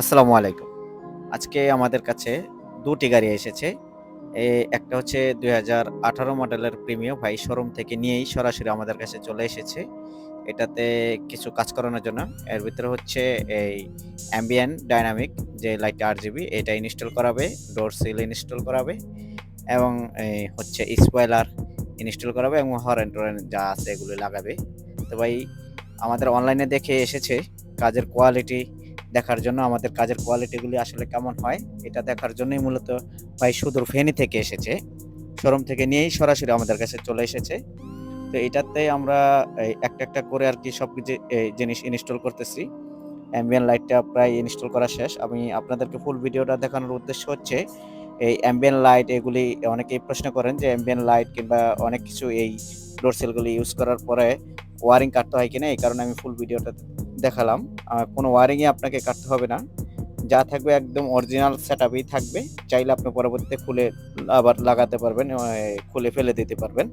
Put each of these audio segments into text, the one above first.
আসসালামু আলাইকুম। আজকে আমাদের কাছে দুটি গাড়ি এসেছে। একটা হচ্ছে দুই হাজার আঠারো মডেলের প্রিমিয় ভাই শোরুম থেকে নিয়েই সরাসরি আমাদের কাছে চলে এসেছে। এটাতে কিছু কাজ করানোর জন্য। এর ভিতরে হচ্ছে এই অ্যাম্বিয়ান ডাইনামিক যে লাইট আট জিবি এটা ইনস্টল করাবে ডোর সিল ইনস্টল করাবে এবং এই হচ্ছে স্পয়লার ইনস্টল করাবে এবং হরেন টোরেন যা আছে এগুলো লাগাবে। তো ভাই, আমাদের অনলাইনে দেখে এসেছে, কাজের কোয়ালিটি দেখার জন্য আমাদের কাজের কোয়ালিটিগুলি আসলে কেমন হয়, এটা দেখার জন্যই মূলত ভাই সুদূর ফেনী থেকে এসেছে। শোরুম থেকে নিয়েই সরাসরি আমাদের কাছে চলে এসেছে। তো এটাতে আমরা একটা একটা করে আর কি সব কিছু জিনিস ইনস্টল করতেছি। অ্যাম্বিয়েন লাইটটা প্রায় ইনস্টল করা শেষ। আমি আপনাদেরকে ফুল ভিডিওটা দেখানোর উদ্দেশ্য হচ্ছে, এই অ্যাম্বিয়েন লাইট এগুলি অনেকেই প্রশ্ন করেন যে অ্যাম্বিয়েন লাইট কিংবা অনেক কিছু এই ডোর সেলগুলি ইউজ করার পরে ওয়ারিং কাটতে হয় কিনা, এই কারণে আমি ফুল ভিডিওটা দেখালাম। কোনো ওয়ারিংয়ে আপনাকে কাটতে হবে না। যা থাকবে একদম অরিজিনাল সেট থাকবে। চাইলে আপনি পরবর্তীতে খুলে আবার লাগাতে পারবেন খুলে ফেলে দিতে পারবেন।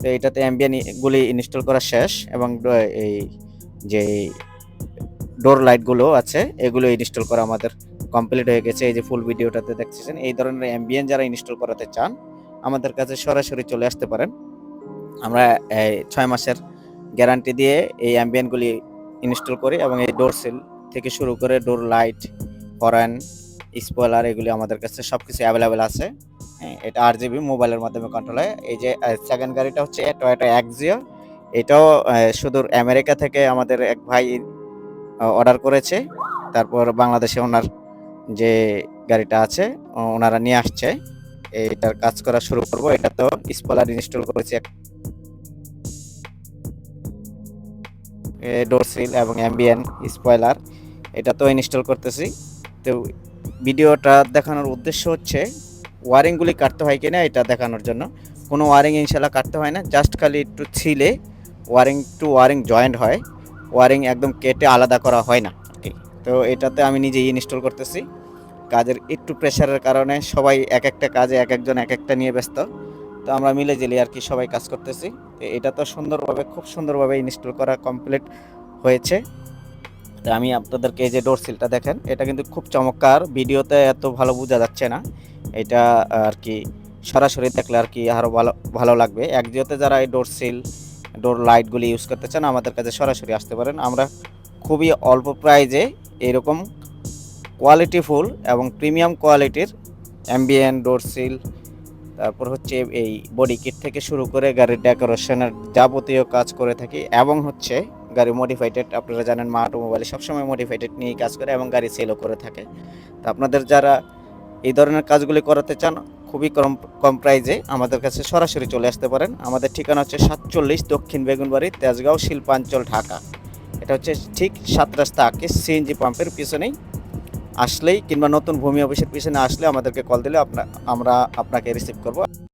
তো এটাতে অ্যাম্বিয়ান গুলি ইনস্টল করা শেষ এবং এই যে ডোর লাইটগুলো আছে, এগুলো ইনস্টল করা আমাদের কমপ্লিট হয়ে গেছে। এই যে ফুল ভিডিওটাতে দেখতেছেন, এই ধরনের অ্যাম্বিয়েন যারা ইনস্টল করাতে চান, আমাদের কাছে সরাসরি চলে আসতে পারেন। আমরা ছয় মাসের গ্যারান্টি দিয়ে এই অ্যাম্বিয়েনগুলি ইনস্টল করি এবং এই ডোর সেল থেকে শুরু করে ডোর লাইট হরান স্পয়লার এগুলি আমাদের কাছে সব কিছু অ্যাভেলেবেল আছে। হ্যাঁ এটা আর জিবি মোবাইলের মাধ্যমে কন্ট্রোল হয় এই যে সেকেন্ড গাড়িটা হচ্ছে টয়োটা এক্সিও এটাও সুদূর আমেরিকা থেকে আমাদের এক ভাই অর্ডার করেছে। তারপর বাংলাদেশে ওনার যে গাড়িটা আছে ওনারা নিয়ে আসছে। এইটার কাজ করা শুরু করব। এটা তো স্পয়লার ইনস্টল করেছি ডোর সিল এবং অ্যাম্বিয়েন স্পয়লার এটা তো ইনস্টল করতেছি। তো ভিডিওটা দেখানোর উদ্দেশ্য হচ্ছে, ওয়ারিংগুলি কাটতে হয় কিনা এটা দেখানোর জন্য। কোনো ওয়ারিং ইনশাল্লাহ কাটতে হয় না জাস্ট খালি একটু ছিলে ওয়ারিং টু ওয়ারিং জয়েন্ট হয়, ওয়ারিং একদম কেটে আলাদা করা হয় না তো এটাতে আমি নিজেই ইনস্টল করতেছি। কাজের একটু প্রেশারের কারণে সবাই এক একটা কাজে এক একজন এক একটা নিয়ে ব্যস্ত। তো আমরা মিলে জেলে আর কি সবাই কাজ করতেছি, তো এটা তো সুন্দরভাবে, খুব সুন্দরভাবে ইনস্টল করা কমপ্লিট হয়েছে। তো আমি আপনাদেরকে এই যে ডোর সিলটা দেখেন, এটা কিন্তু খুব চমৎকার, ভিডিওতে এত ভালো বোঝা যাচ্ছে না। এটা আর কি সরাসরি দেখলে আর কি আরও ভালো ভালো লাগবে। একজিওতে যারা এই ডোর সিল ডোর লাইটগুলি ইউজ করতে চান, আমাদের কাছে সরাসরি আসতে পারেন। আমরা খুবই অল্প প্রাইজে এরকম কোয়ালিটিফুল এবং প্রিমিয়াম কোয়ালিটির অ্যাম্বিয়েন ডোর সিল তারপর হচ্ছে এই বডি কিট থেকে শুরু করে গাড়ির ডেকোরেশনের যাবতীয় কাজ করে থাকি এবং হচ্ছে গাড়ি মডিফাইটেড আপনারা জানেন মা অটোমোবাইলে সবসময় মডিফাইটেড নিয়ে কাজ করে এবং গাড়ি সেলও করে থাকে। তো আপনাদের যারা এই ধরনের কাজগুলি করাতে চান, খুবই কম কম প্রাইজে আমাদের কাছে সরাসরি চলে আসতে পারেন। আমাদের ঠিকানা হচ্ছে সাতচল্লিশ দক্ষিণ বেগুনবাড়ি, তেজগাঁও, শিল্পাঞ্চল, ঢাকা। এটা হচ্ছে ঠিক সাত রাস্তা আঁকে সিএনজি পাম্পের পিছনেই আসলেই কিংবা নতুন ভূমি অফিসের পিছনে আসলে আমাদেরকে কল দিলে আমরা আপনাকে রিসিভ করব।